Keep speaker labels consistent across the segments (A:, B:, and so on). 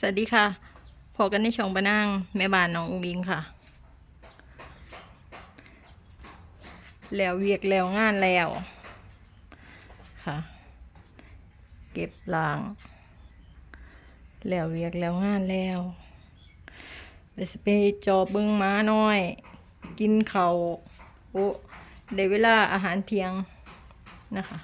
A: สวัสดีค่ะพอกันในช่องปะนางแม่บ้านน้องอุ้งอิงค่ะ แล้วเวียกแล้วงานแล้วค่ะ เก็บล้าง แล้วเวียกแล้วงานแล้วเดี๋ยวไปจอบเบิ้งม้าน้อย กินเขาวโอ้ได้เวลาอาหารเที่ยงนะคะ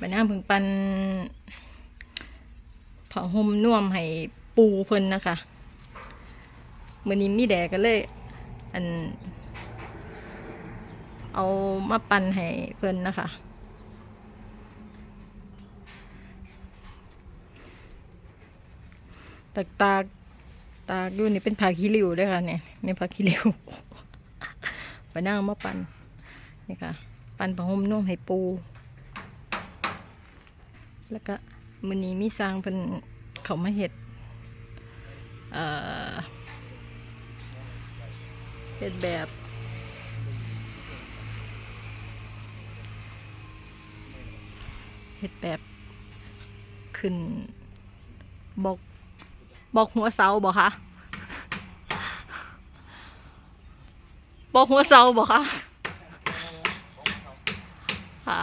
A: บรรณาเพิ่งปันผ้าห่มน่วมให้ปูเพิ่นนะคะมื้อนี้มีแดดก็เลย อัน เอามาปั่นให้เพิ่นนะคะตากตากตากอยู่นี่เป็นผักขี้ริ้วด้วยค่ะเนี่ยนี่ผักขี้ริ้วบรรณาเอามาปันนี่ค่ะ ปั่นผ้าห่มน่วมให้ปู แล้วก็มือนี้มีสร้างเป็นเขามาเห็ดเห็ดแบบเห็ดแบบขึ้นบอกบอกหัวเสาบอกคะบอกหัวเสาบอกคะค่ะ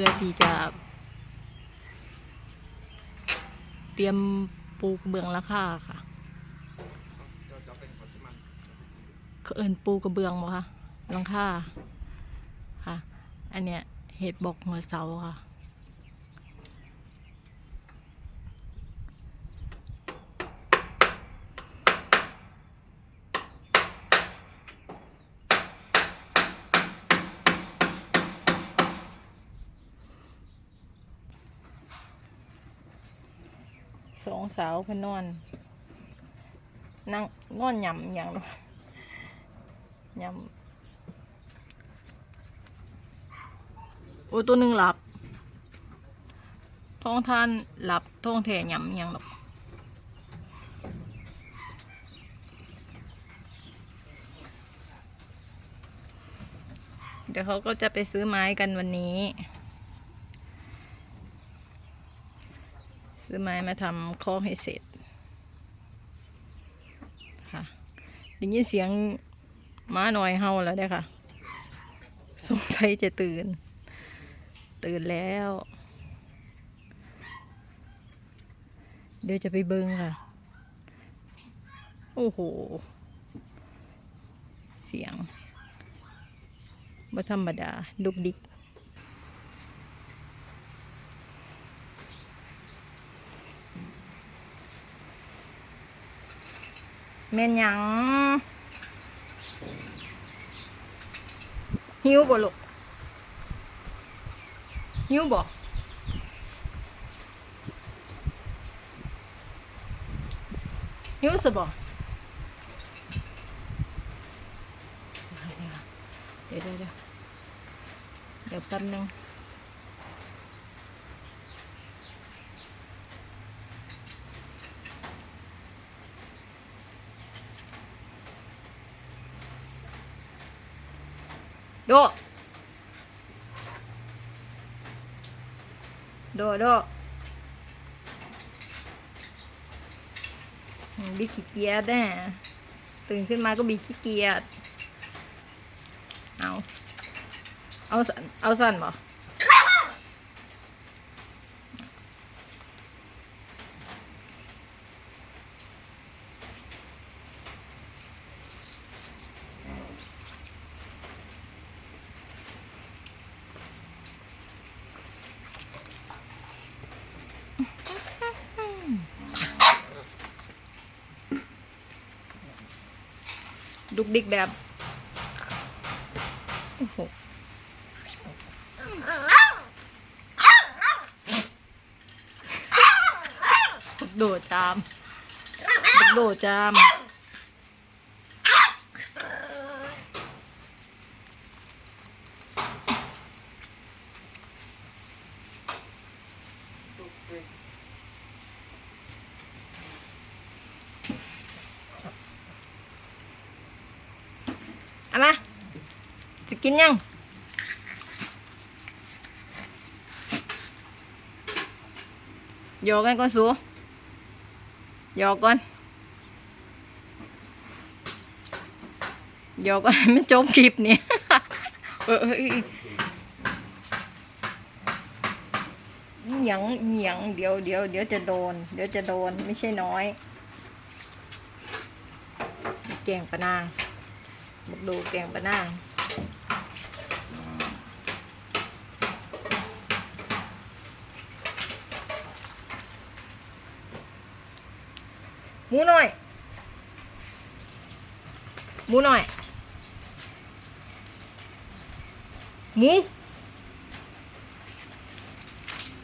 A: พื่อที่จะเตรียมปูกระเบื้องราคาค่ะ เขาเอินปูกระเบื้องบ่คะหลังคาค่ะ อันเนี้ยเห็ดบอกหัวเสาค่ะ สองสาวเพนนอน นั่งนอนยำอหย่างยำโอ้ตัวหนึ่งหลับ ท้องท่านหลับท้องแถ่ยำอหย่างหรอกเดี๋ยวเขาก็จะไปซื้อไม้กันวันนี้ อไม้มาทำคอกให้เสร็จค่ะได้ยินเสียงม้าหน่อยเฮาแล้วเด้ค่ะ สงสัยจะตื่น ตื่นแล้ว เดี๋ยวจะไปเบิงค่ะ โอ้โห เสียงบ่ธรรมดาดุกดิก แม่นหยังหิวบ่ลูกหิวบ่หิวสบ่เดี๋ยวเดี๋ยวเดี๋ยวเดี๋ยวแป๊บนึง โด โด โดบีขี้เกียจแน่ตื่นขึ้นมาก็บีขี้เกียจเอา เอาสันเอาสันบ่ ดุกดิกแบบโอ้โหโดดจาม โดดจาม เอามากินยังโยกันก่อนสูโยกก่อนโยกก่อนไม่จบคลิปนี่เออเออเหยังอีหยังเดี๋ยวเดี๋ยวเดี๋ยวจะโดน เดี๋ยวจะโดนไม่ใช่น้อย แกงปะนาง มาดูแกงปะนางหมูหน่อย หมูหน่อย หมู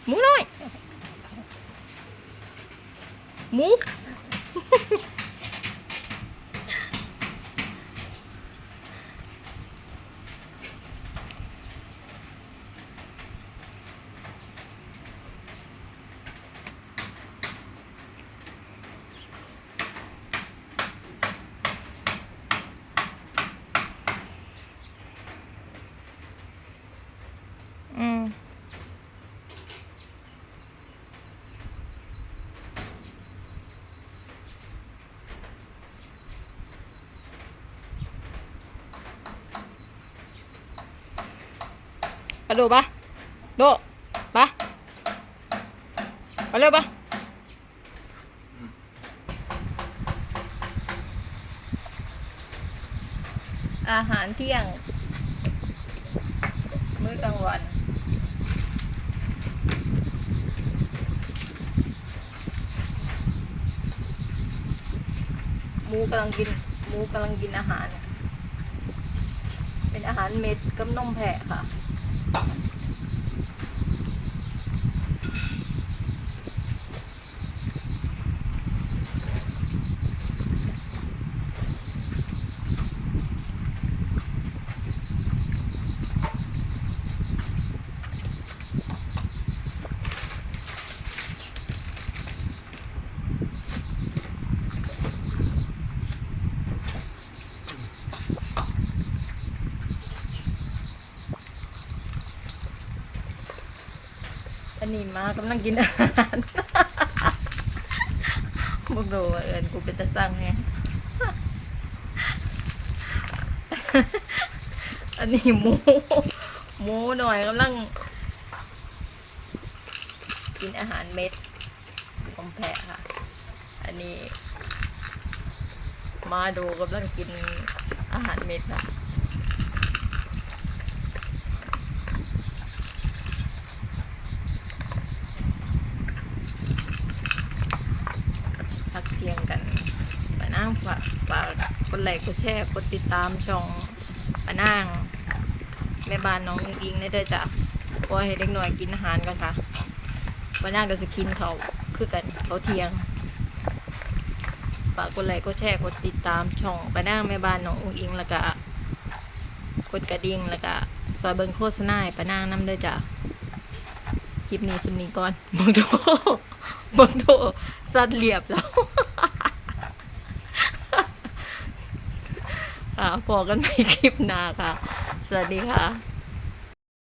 A: หมูหน่อย หมู อืมไปดูปะดูปะไปเร็วปะอาหารเที่ยง มื้อกลางวัน มูกำลังกินหมูกำลังกินอาหาร เป็นอาหารเม็ดกับนมแพะค่ะ นนี้มากำลังกินอาหารบอกดูว่าเอิญกูเป็นตาสั่งแฮงอันนี้หมูหมูหน่อยกำลัง กินอาหารเม็ดผมแพะค่ะ อันนี้ มาดูกำลังกินอาหารเม็ดค่ะ พักเที่ยงกันปะนางฝากฝากกด ไลค์กดแชร์กดติดตามช่องปะนางแม่บ้านน้องอิงได้เด้อจ้ะปล่อให้เด็กหน่อยกินอาหารกันค่ะปะนางก็จะกินเขาคือกันเขาเทียงฝากกดไลค์กดแชร์กดติดตามช่องปะนางแม่บ้านน้องอิงแล้วก็กดกระดิ่งแล้วก็ซอยเบิงโฆษณาให้ปะนางน้ำเด้จ้ะคลิปนี้สำนีก่อนบังโดบังโดสัตว์เรียบแล้ว ค่ะ พอกันในคลิปหน้าค่ะ สวัสดีค่ะ